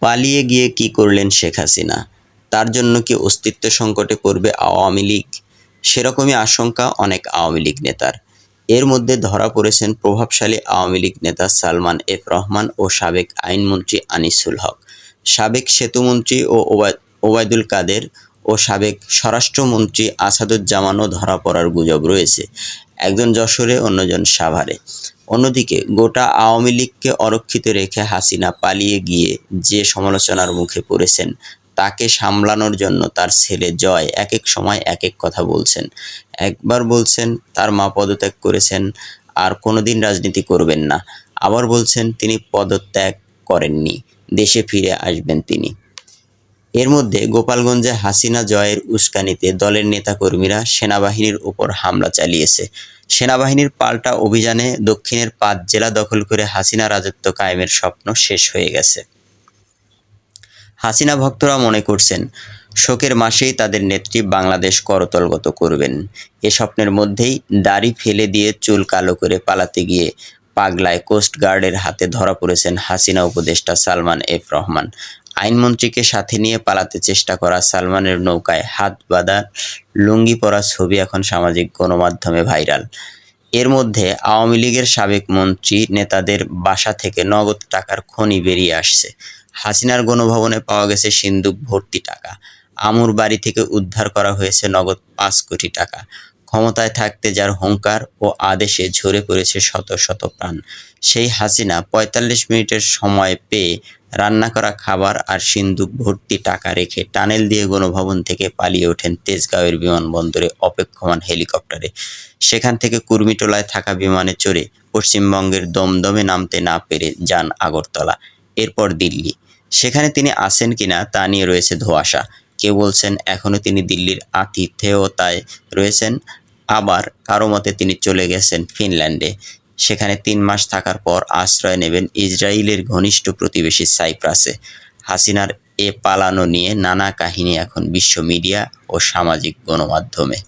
পালিয়ে গিয়ে কি করলেন শেখ হাসিনা? তার জন্য কি অস্তিত্ব সংকটে পড়বে আওয়ামী লীগ? সেরকমই আশঙ্কা অনেক আওয়ামী লীগ নেতার। এর মধ্যে ধরা পড়েছেন প্রভাবশালী আওয়ামী লীগ নেতা সালমান এফ রহমান ও সাবেক আইনমন্ত্রী আনিসুল হক। সাবেক সেতুমন্ত্রী ও ওবায়- ওবায়দুল কাদের ও সাবেক স্বরাষ্ট্রমন্ত্রী আসাদুজ্জামানও ধরা পড়ার গুজব রয়েছে। একজন যশোরে, অন্যজন সাভারে। অন্যদিকে গোটা আওয়ামী লীগকে অরক্ষিত রেখে হাসিনা পালিয়ে গিয়ে যে সমালোচনার মুখে পড়েছেন, তাকে সামলানোর জন্য তার ছেলে জয় এক এক সময় এক এক কথা বলছেন। একবার বলছেন, তার মা পদত্যাগ করেছেন, আর কোনোদিন রাজনীতি করবেন না। আবার বলছেন, তিনি পদত্যাগ করেননি, দেশে ফিরে আসবেন তিনি। এর মধ্যে গোপালগঞ্জে হাসিনা জয়ের উস্কানিতে দলের নেতাকর্মীরা সেনাবাহিনীর উপর হামলা চালিয়েছে। সেনাবাহিনীর পাল্টা অভিযানে দক্ষিণের পাঁচ জেলা দখল করে হাসিনা রাজত্ব কায়েমের স্বপ্ন শেষ হয়ে গেছে। হাসিনা ভক্তরা মনে করছেন, শোকের মাসেই তাদের নেত্রী বাংলাদেশ করতলগত করবেন। এ স্বপ্নের মধ্যেই দাড়ি ফেলে দিয়ে চুল কালো করে পালাতে গিয়ে পাগলায় কোস্টগার্ডের হাতে ধরা পড়েছেন হাসিনা উপদেষ্টা সালমান এফ রহমান। আইনমন্ত্রীকে সাথে নিয়ে পালাতে চেষ্টা করা সালমানের নৌকায় হাত বাঁধা লুঙ্গি পরা ছবি এখন সামাজিক গণমাধ্যমে ভাইরাল। এর মধ্যে আওয়ামী লীগের সাবেক মন্ত্রী নেতাদের বাসা থেকে নগদ টাকার খনি বেরিয়ে আসছে। হাসিনার গণভবনে পাওয়া গেছে সিন্দুক ভর্তি টাকা। আমুর বাড়ি থেকে উদ্ধার করা হয়েছে নগদ পাঁচ কোটি টাকা। ক্ষমতায় থাকতে যার হুঙ্কার ও আদেশে ঝরে পড়েছে শত শত প্রাণ। সেই হাসিনা পঁয়তাল্লিশ মিনিটের সময় পেয়ে রান্না করা খাবার আর সিন্দুক ভর্তি টাকা রেখে টানেল দিয়ে গণভবন থেকে পালিয়ে ওঠেন তেজগাঁওয়ের বিমানবন্দরে অপেক্ষমান হেলিকপ্টারে। সেখান থেকে কুর্মিটোলায় থাকা বিমানে চড়ে পশ্চিমবঙ্গের দমদমে নামতে না পেরে যান আগরতলা, এরপর দিল্লি। সেখানে তিনি আসেন কিনা তা নিয়ে রয়েছে ধোঁয়াশা। কেউ বলছেন এখনও তিনি দিল্লির আতিথেয়তায় রয়েছেন, আবার কারও মতে তিনি চলে গেছেন ফিনল্যান্ডে। সেখানে তিন মাস থাকার পর আশ্রয় নেবেন ইসরায়েলের ঘনিষ্ঠ প্রতিবেশী সাইপ্রাসে। হাসিনার এ পালানো নিয়ে নানা কাহিনী এখন বিশ্ব মিডিয়া ও সামাজিক গণমাধ্যমে।